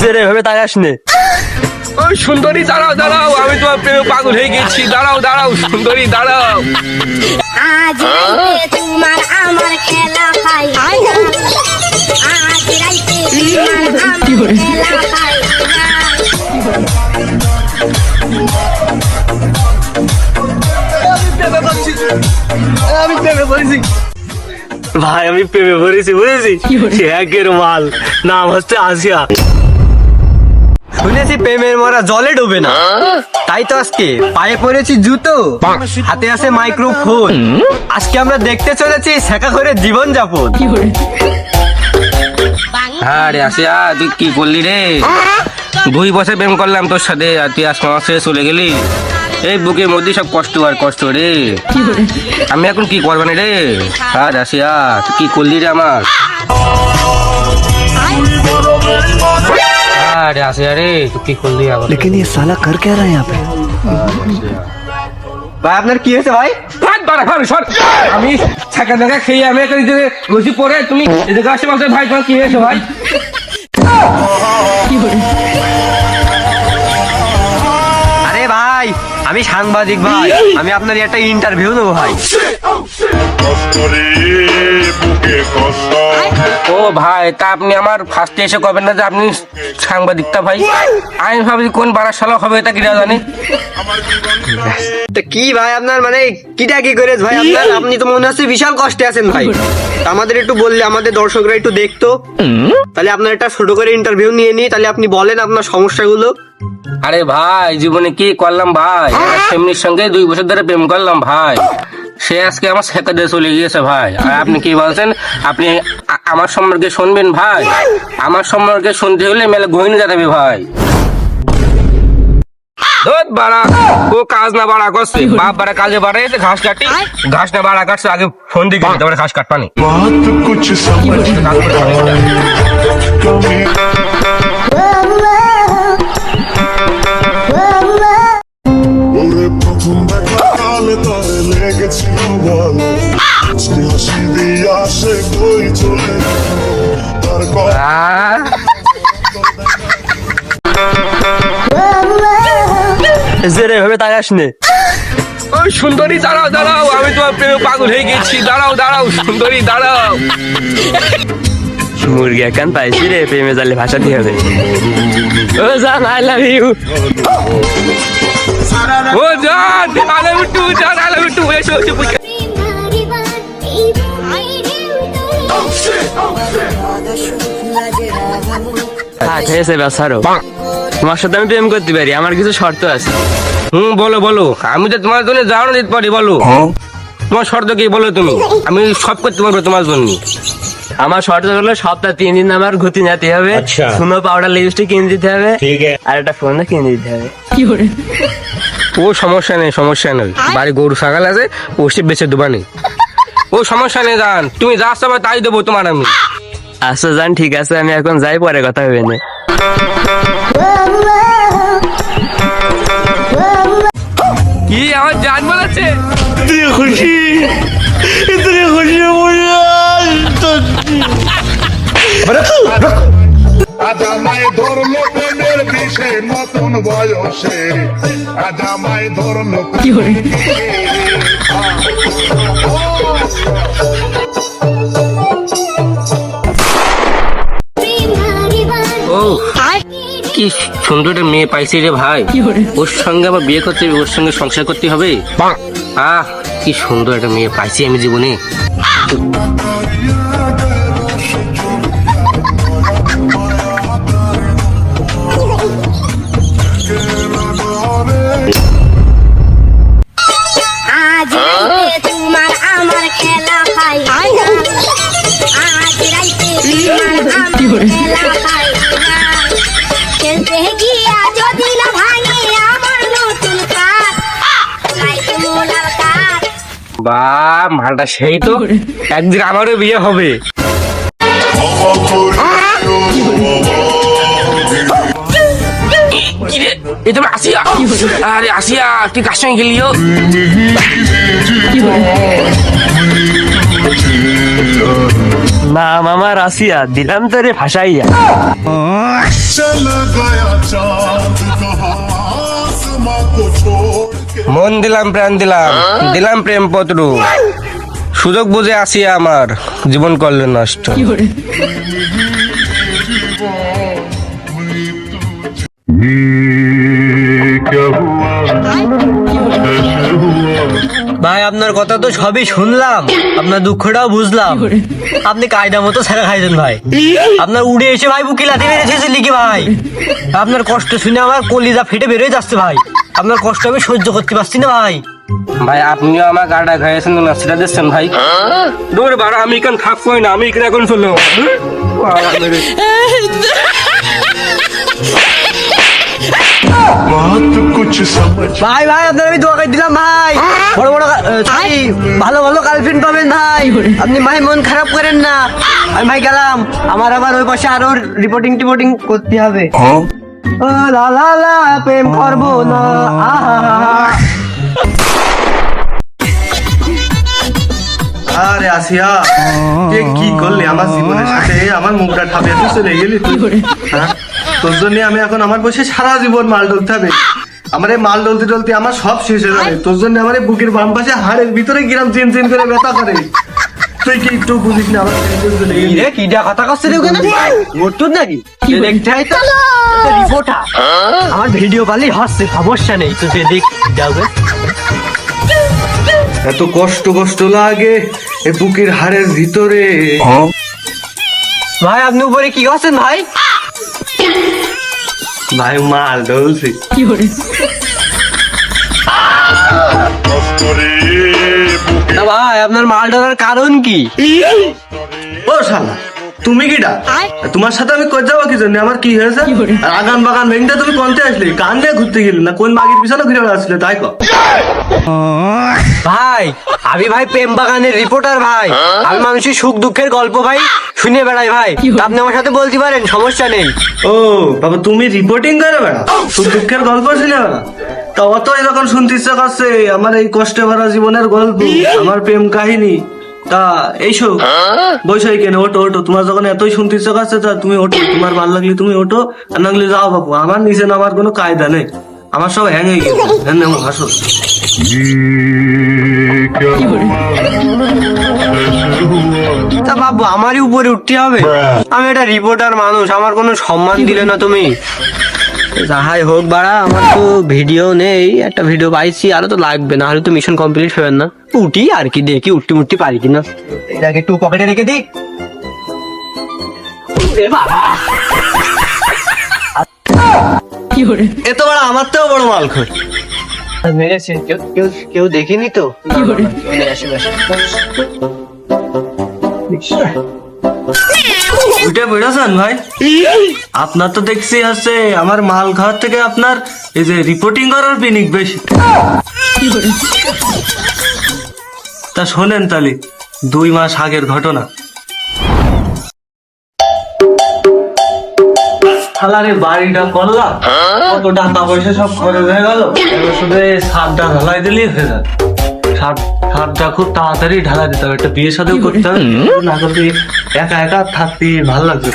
যে রে ভাবে তাকাস নে ওই সুন্দরী দাঁড়াও দাঁড়াও আমি তোমার প্রেমে পাগল হয়ে গেছি। দাঁড়াও দাঁড়াও সুন্দরী দাঁড়াও। আজ রাইতে তোমার আমার খেলা পাই। আজ রাইতে তোমার আমার খেলা পাই। আমি প্রেমে পড়েছি। ভাই আমি প্রেমে পড়েছি বুঝেছি সে একের মাল। নাম হচ্ছে আসিয়া। শুনেছি প্রেমের মরা জলে ডোবে না। তাই তো আজকে পায়ে পড়েছি জুতো হাতে আছে মাইক্রোফোন। আজকে আমরা দেখতে চলেছি শেখা করে জীবন যাপন হ্যাঁ রে আসিয়া তুই কি করলি রে? দুই বছর প্রেম করলাম তোর সাথে আর তুই আজ মাসে চলে গেলি। এই বুকের মধ্যে সব কষ্ট আর কষ্ট রে। আমি এখন কি করবানি রে? হ্যাঁ রাশিয়া তুই কি করলি রে আমার? আরে আসিয়া রে তুই কি করলি আমার लेकिन ये साला कर क्या रहा है यहाँ पे ভাই আপনার কি হয়েছে ভাই ভাত বাড়া খাবে সর আমি ছাকা দেখা খেয়ে আমি এখানে যে বসি পরে তুমি এদিকে আসে বলছে ভাই তোমার কি হয়েছে ভাই আরে আমি সাংবাদিক ভাই আমি আপনার একটা ইন্টারভিউ দেবো ভাই। কষ্টরে বুকে কষ্ট ও ভাই তা আপনি আমার ফার্স্টে এসে কবেন না যে আপনি সাংবাদিকটা ভাই? আমি ভাবছি কোন বাড়ার সালা হবে এটা কিনা জানি। তো কি ভাই আপনার মানে কিটা কি করে ভাই আপনার? আপনি তো মনে হচ্ছে বিশাল কষ্টে আছেন ভাই। তা আমাদের একটু বললে আমাদের দর্শকরা একটু দেখতো। তাহলে আপনার একটা ছোট করে ইন্টারভিউ নিয়ে নিই তাহলে আপনি বলেন আপনার সমস্যাগুলো। আরে ভাই জীবনে কি করলাম ভাই? ফ্যামিলির সঙ্গে দুই বছর ধরে প্রেম করলাম ভাই। সে আজকে আমার শেখা দিয়ে চলে গিয়েছে ভাই। আর আপনি কি বলছেন? আপনি আমার সম্পর্কে শুনবেন ভাই? আমার সম্পর্কে শুনতে হলে মেলে গহিনে যাবে ভাই। বাড়া ও কাজ না বাড়া করছে। বাপ বাড়া কাজে বাড়া এসে ঘাস কাটি ঘাস না বাড়া কাটছে আগে ফোন দিয়ে তারপরে ঘাস কাটপানি তাকাস নে ওই সুন্দরী দাঁড়াও দাঁড়াও আমি তোমার প্রেমে পাগল হয়ে গেছি দাঁড়াও দাঁড়াও সুন্দরী দাঁড়াও। মুরগি একান পাইছি রে প্রেমে জালে ভাষা দিয়ে হবে। ও জান আই লাভ ইউ ও জান আলে বিট্টু জান আলে বিট্টু এসো এসো বুঝে হ্যাঁ বেসারো তোমার সাথে আমি প্রেম করতে পারি আমার কিছু শর্ত আছে। হুম বলো বলো। আমি তো তোমার জন্য যাও দিতে পারি বলো। তোমার শর্ত কি বলো তুমি? আমি সব করতে পারব তোমার জন্য। আমার শর্ত হলো সপ্তাহে তিন দিন আমার ঘুতি নিতে হবে। সুনো পাউডার লিপস্টিক কিনে দিতে হবে। আর একটা ফোন কিনে দিতে হবে। ও সমস্যা নেই সমস্যা নেই। বাড়ি গরু ছাগল আছে ওসে বেঁচে দেবানি ও সমস্যা নেই জান। তুমি যা চাবে তাই দেবো তোমার আমি। আচ্ছা জান ঠিক আছে আমি এখন যাই পরে কথা হবে না। কি আমার জান বলেছে ধরলো প্রেমের নতুন বয়সে। আজ ধরলো ও কি সুন্দর একটা মেয়ে পাইছি রে ভাই? ওর সঙ্গে আমার বিয়ে করতে হবে ওর সঙ্গে সংসার করতে হবে? আহ কি সুন্দর একটা মেয়ে পাইছি আমি জীবনে। আজ রাইতে গিয়া যদি না ভাঙে আমার নতুন কাঠ লাইট মোলার কাঠ বা মালটা সেই তো। একদিন আমারও বিয়ে হবে। এই তুমি আসিয়া আরে আসিয়া তুই কার সঙ্গে গেলিও নাম আমার আসিয়া দিলাম তোরে ভাসাইয়া चल गया चांद कहाँ आसमां को छोड़ के মন দিলাম প্রাণ দিলাম দিলাম প্রেম পত্র সুযোগ বুঝে আসি আমার জীবন করলে নষ্ট क्या हुआ कैसे हुआ ভাই আপনার কথা তো সবই শুনলাম। আপনার দুঃখটাও বুঝলাম। আপনি কায়দা মতো ছাড়া খাইছেন ভাই। আপনার উড়ে এসে ভাই বুকি লাথি মেরেছে লিখি ভাই? আপনার কষ্ট শুনে আমার কলিজা ফেটে বেরোয় যাচ্ছে ভাই। আপনার কষ্ট আমি সহ্য করতে পারছি না ভাই। ভাই আপনিও আমার গাড়া খাইয়েছেন না সেটা দিচ্ছেন ভাই? দূর বাড়া আমি এখানে থাকবোই না আমি এখানে এখন চলে ভাই ভাই আপনার আমি দোয়া করে দিলাম ভাই। বড় বড় sorry, ভালো ভালো গার্লফ্রেন্ড পাবেন ভাই। আপনি ভাই মন খারাপ করেন না। আমি ভাই গেলাম। আমার আবার ওই পাশে আরও রিপোর্টিং টিপোর্টিং করতে হবে। লা লা লা প্রেম করব না। আরে আসিয়া তুই কি করলি আমার জীবনের সাথে? আমার মুখটা ঠাপিয়ে চলে গেলি তুই। হ্যাঁ? তোর জন্য আমি এখন আমার বসে সারা জীবন মাল ডলতে হবে। আমার এই মাল ডলতে ডলতে আমার সব শেষ হয়ে যাবে। তোর জন্য আমার বুকের বাম পাশে হাড়ের ভিতরে গিরাম চিন চিন করে ব্যথা করে। তুই কি একটু বুঝিস না আমার। রে কি ডা কথা কচ্ছে রে ওখানে মোটুর নাকি? দেখতে হয় তো। রিপোর্টার। আমার ভিডিও পালি হচ্ছে সমস্যা নেই। তো সে দেখ যাবে এত কষ্ট কষ্ট লাগে এ বুকের হাড়ের ভিতরে। ভাই আপনি উপরে কি করছেন ভাই? ভাই মাল ঢলছি কি করে ভাই আপনার মাল ধরার কারণ কি? ও শালা। তুমি কিটা তোমার সাথে আমি কই যাব কি জন্য? আমার কি হয়েছে? আর আগান বাগান ভেঙতে তুমি কোনতে আসলে? কান দিয়ে ঘুরতে গেলে না? কোন মাগির পিছনে ঘুরে আসলে তাই কো। ভাই আমি ভাই প্রেম বাগানের রিপোর্টার ভাই। আমি মানুষের সুখ দুঃখের গল্প ভাই শুনে বেড়াই ভাই। আপনি আমার সাথে বলতে পারেন সমস্যা নেই। ও বাবা তুমি রিপোর্টিং করে বেড়া? সুখ দুঃখের গল্প ছিলে বেড়া? তা অত যখন শুনতে ইচ্ছা করছে আমার এই কষ্টে ভরা জীবনের গল্প আমার প্রেম কাহিনী তা এইসো বসো কেন? ওটো ওটো তোমার যখন এতই শুনতে চোখ আছে তা তুমি ওটো তোমার ভালো লাগলে তুমি ওটো আর না লাগলে যাও বাবু আমার নিচে নামার কোনো কায়দা নেই। আমার সব হ্যাং হয়ে গেছে। হ্যাঁ, হ্যাঁ নেব হাসো তা বাবু আমারই উপরে উঠতে হবে। আমি এটা রিপোর্টার মানুষ, আমার কোনো সম্মান দিলে না তুমি। যাহাই হোক বাড়া আমার তো ভিডিও নেই একটা ভিডিও পাইছি আরও তো লাগবে না হলে তো মিশন কমপ্লিট হবে না। উঠি আর কি দেখি উঠতে মুঠতে পারি কিনা। এটাকে একটু পকেটে রেখে দিই। এ তো বড় আমার তো বড় মাল খোর মেরেছে কেউ কেউ কেউ দেখিনি তো। উঠে বেড়াছেন ভাই? আপনার তো দেখছি আছে আমার মাল খাওয়ার থেকে আপনার এই যে রিপোর্টিং করার পিনিক বেশি। তা শোনেন তাহলে, দুই মাস আগের ঘটনা। খালারে বাড়িটা করলাম, কত টাকা পয়সা সব খরচ হয়ে গেল শুধু এই ঢালাই দিলেই হয়ে যাবে। সার সারটা খুব তাড়াতাড়ি ঢালাই দিতে হবে একটা বিয়ে সাথেও করতে হবে। না করলে একা একা থাকতে ভালো লাগবে।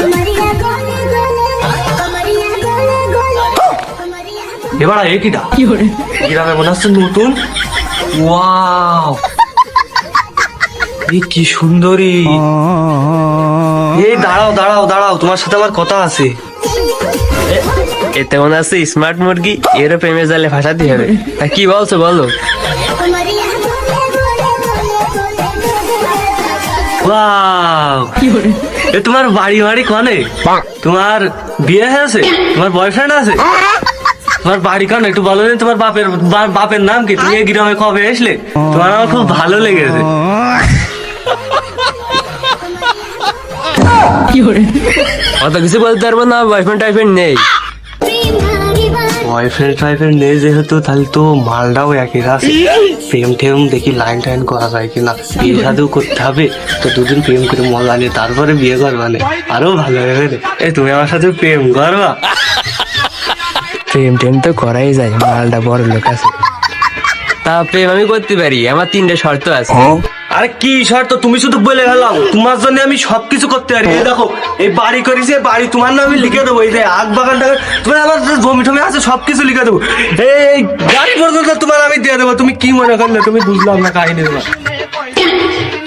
এবার একিটা গ্রামে মনে হচ্ছে নতুন। ওয়াও! এই কি সুন্দরী। এই দাঁড়াও দাঁড়াও দাঁড়াও তোমার সাথে আমার কথা আছে। এতে মনে আছে স্মার্ট মুরগি এর প্রেমে জালে ভাসাতে হবে। তা কি বলছো বলো? ওয়াও এ তোমার বাড়ি বাড়ি কনে? তোমার বিয়ে হয়েছে তোমার বয়ফ্রেন্ড আছে? তোমার বাড়ি কান? একটু বলো না তোমার বাপের বাপের নাম কি? তুমি এই গ্রামে কবে আসলে তোমার আমার খুব ভালো লেগেছে। অত কিছু বলতে পারব না বয়ফ্রেন্ড টাইফ্রেন্ড নেই। বয়ফ্রেন্ড টাইপের নেই যেহেতু তাহলে তো মালটাও একই আছে। প্রেম টেম দেখি লাইন টাইন করা যায় কিনা। বিয়ে সাথেও করতে হবে তো দুদিন প্রেম করে মজা নিয়ে তারপরে বিয়ে করবা না। আরও ভালো হবে রে এ তুমি আমার সাথে প্রেম করবা। প্রেম টেম তো করাই যায় মালটা বড় লোক আছে। তা প্রেম আমি করতে পারি আমার তিনটে শর্ত আছে। আরে কি শর্ত? তুমি শুধু বলে গেলাম তোমার জন্য আমি সবকিছু করতে পারি। এই দেখো এই বাড়ি করেছি বাড়ি তোমার নামে লিখে দেবো। এই যে আগ বাগান টাগান তোমার আমার জমি টমি আছে সবকিছু লিখে দেবো। এই গাড়ি পর্যন্ত তোমার আমি দিয়ে দেবো। তুমি কি মনে করলে? তুমি বুঝলাম না কাহিনী তোমার।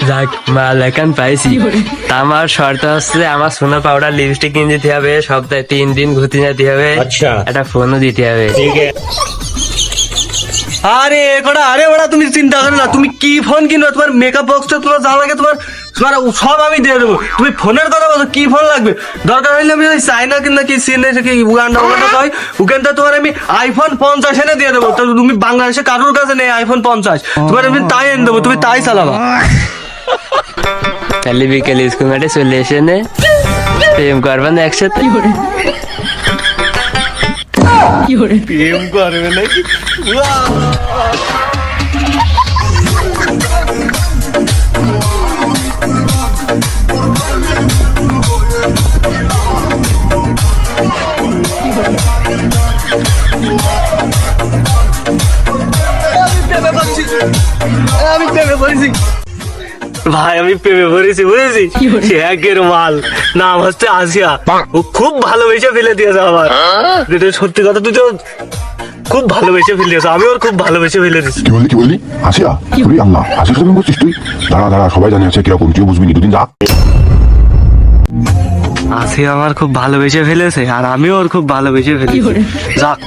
যাক মাল এখন পাইছি। তা আমার শর্ত হচ্ছে আমার সোনা পাউডার লিপস্টিক কিনে দিতে হবে। সপ্তাহে তিন দিন ঘুরতে যেতে হবে। আচ্ছা। একটা ফোনও দিতে হবে। আরে কটা আরে ওরা তুমি চিন্তা করো না। তুমি কি ফোন কিনবে? তোমার মেকআপ বক্সটা তোমার যা লাগে তোমার তোমার সব আমি দিয়ে দেবো। তুমি ফোনের কথা বলছো কি ফোন লাগবে? দরকার হলে আমি চাইনা কিনা কি সিনে কি উগান্ডা উগান্ডা কয় ওখানটা তোমার আমি আইফোন পঞ্চাশ এনে দিয়ে দেবো। তো তুমি বাংলাদেশে কারোর কাছে নেই আইফোন পঞ্চাশ? তোমার আমি তাই এনে দেবো তুমি তাই চালাবা। তাহলে বিকেল স্কুল মাঠে চলে এসে নে। প্রেম করবেন একসাথে? প্রেম করবে নাকি আমি প্রেমে পড়েছি। ভাই আমি প্রেমে পড়েছি বুঝেছি? সে একের মাল। নাম হচ্ছে আসিয়া। ও খুব ভালোবেসে ফেলে দিয়েছে আমার যেটা সত্যি কথা তুই তো খুব ভালোবেসে ফেলে দিয়েছে। আমি ওর খুব ভালোবেসে ফেলে দিয়েছি। কি বললি কি বললি? আসিয়া তুই আল্লাহ আসিয়া সাথে করছিস তুই? দাঁড়া দাঁড়া সবাই জানে আছে কীরকম তুইও বুঝবি নি দুদিন যা। আসিয়া আমার খুব ভালোবেসে ফেলেছে আর আমিও ওর খুব ভালোবেসে ফেলেছি। যাক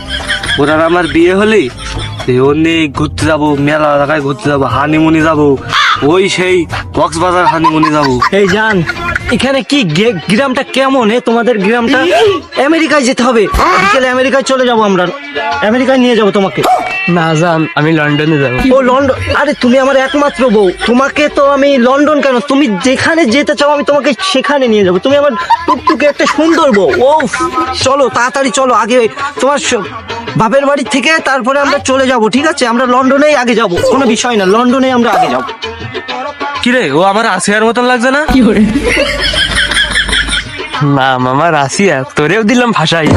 ওর আর আমার বিয়ে হলি ওর নিয়ে ঘুরতে যাব মেলা জায়গায় ঘুরতে যাব হানিমুনি যাব। ওই সেই কক্সবাজার হানিমুনি যাব। এই জান এখানে কি গে- গ্রামটা কেমন এ তোমাদের গ্রামটা? আমেরিকায় যেতে হবে। বিকেলে আমেরিকায় চলে যাব আমরা। আমেরিকায় নিয়ে যাব তোমাকে। না যান আমি লন্ডনে যাব। ও লন্ডন আরে তুমি আমার একমাত্র বউ। তোমাকে তো আমি লন্ডন কেন? তুমি যেখানে যেতে চাও আমি তোমাকে সেখানে নিয়ে যাব। তুমি আমার টুকটুকে একটা সুন্দর বউ। ও চলো তাড়াতাড়ি চলো। আগে তোমার বাপের বাড়ি থেকে তারপরে আমরা চলে যাব ঠিক আছে? আমরা লন্ডনেই আগে যাব। কোনো বিষয় না লন্ডনে আমরা আগে যাব। কি রে ও আমার আসিয়ার মতন লাগছে না? কি করে? না মামা রাশিয়া। তোরেও দিলাম ভাষাই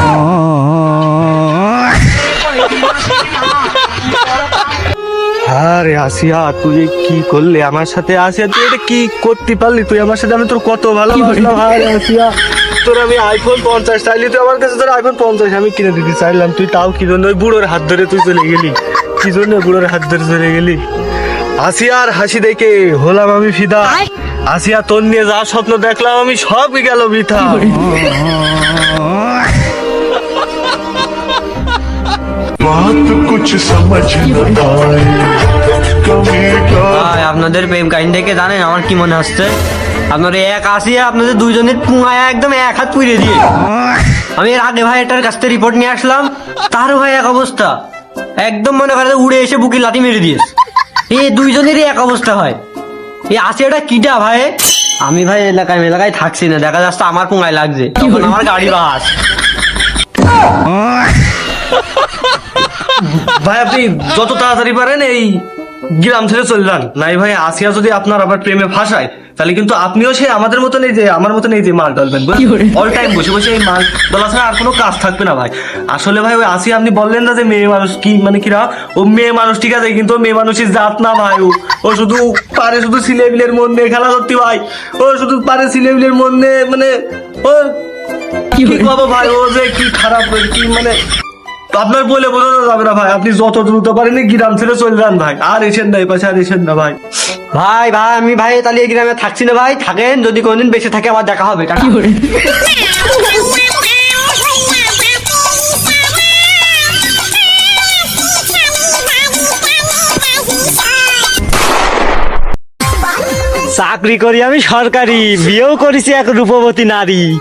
আরে আসিয়া তুই কি করলি আমার সাথে? আসিয়া তুই এটা কি করতে পারলি? তুই আমার সাথে আমি তোর কত ভালোবাসলাম? আরে আসিয়া তোর আমি আইফোন পঞ্চাশ চাইলি তুই আমার কাছে তোর আইফোন পঞ্চাশ আমি কিনে দিতে চাইলাম। তুই তাও কি জন্য ওই বুড়োর হাত ধরে তুই চলে গেলি? কি জন্য বুড়োর হাত ধরে চলে গেলি? আসিয়ার হাসি দেখে হলাম আমি ফিদা। আসিয়া তোর নিয়ে যা স্বপ্ন দেখলাম আমি সব গেল বৃথা। আপনাদের প্রেম কাহিনী দেখে জানেন আমার কি মনে হচ্ছে? আপনার এক আসি আপনাদের দুইজনের পুঙায় একদম এক হাত পুড়ে দিয়ে। আমি এর আগে ভাই এটার কাছ থেকে রিপোর্ট নিয়ে আসলাম তারও ভাই এক অবস্থা। একদম মনে করে উড়ে এসে বুকে লাথি মেরে দিয়েছে। এই দুইজনেরই এক অবস্থা হয়। এ এই এটা কিটা ভাই? আমি ভাই এলাকায় এলাকায় থাকছি না দেখা যাচ্ছে আমার পুঙ্গায় লাগছে। তখন আমার গাড়ি বাস। ভাই আপনি যত তাড়াতাড়ি পারেন এই গ্রাম ছেড়ে চলে যান। নাই ভাই আসিয়া যদি আপনার আবার প্রেমে ফাঁসায় তাহলে কিন্তু আপনিও সে আমাদের মতন এই যে আমার মতন এই যে মাল ডলবেন অল টাইম বসে বসে এই মাল ডলা ছাড়া আর কোনো কাজ থাকবে না ভাই। আসলে ভাই ওই আসিয়া আপনি বললেন না যে মেয়ে মানুষ কি মানে কিরা? ও মেয়ে মানুষ ঠিক আছে কিন্তু মেয়ে মানুষের জাত না ভাই ও ও শুধু পারে শুধু ছেলেবিলের মন নিয়ে খেলা করতে ভাই ও শুধু পারে ছেলেবিলের মন নিয়ে মানে ও কি করব ভাই ও যে কি খারাপ কি মানে আপনার বলে বোঝানো যাবে না ভাই। আপনি যত দ্রুত পারেন গ্রাম ছেড়ে চলে যান ভাই। আর এসেন না এই পাশে আর এসেন না ভাই। ভাই ভাই আমি ভাই তাহলে এই গ্রামে থাকছি না ভাই। থাকেন যদি কোনদিন বেঁচে থাকে আবার দেখা হবে টাটা। চাকরি করি আমি সরকারি বিয়েও করেছি এক রূপবতী নারী।